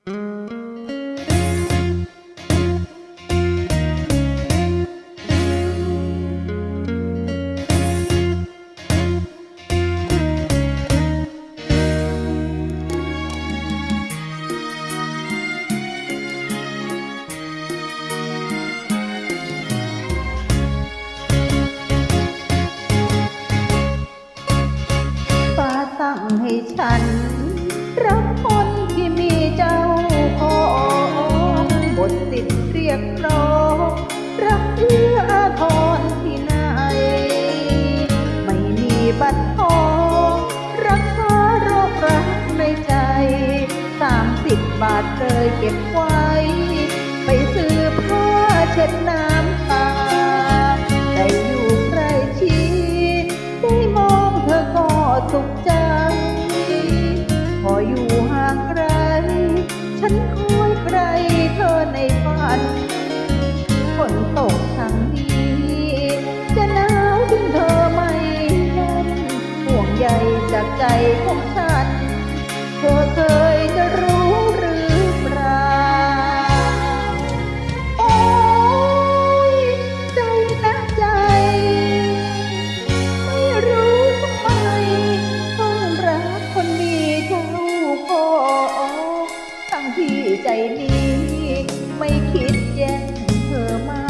ฟ้าสั่งให้ฉัน รับคน ที่มีเจ้าของบทสิทธิเรียกร้องรักเอื้ออาทรที่ไหน ไม่มีบัตรทองรักษาโรครักในใจสามสิบบาทเคยเก็บไว้ ไปซื้อผ้าเช็ดน้ำตาได้อยู่ใกล้ชิดได้มองเธอก็สุขใจ ใจนี้ไม่คิดแย่งเธอมา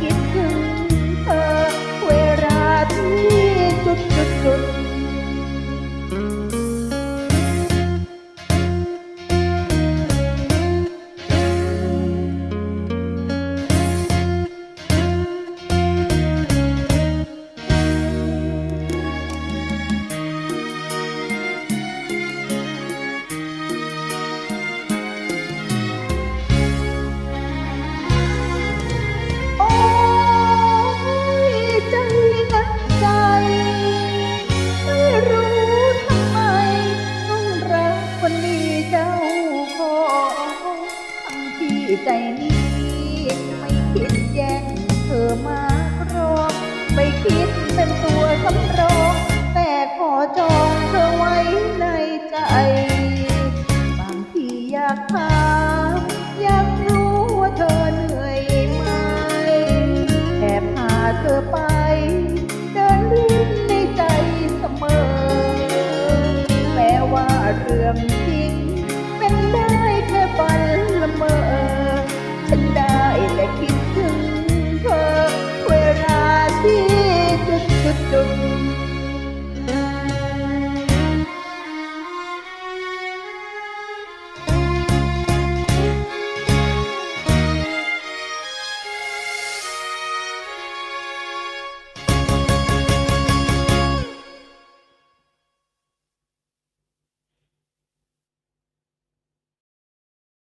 kịp thương 在你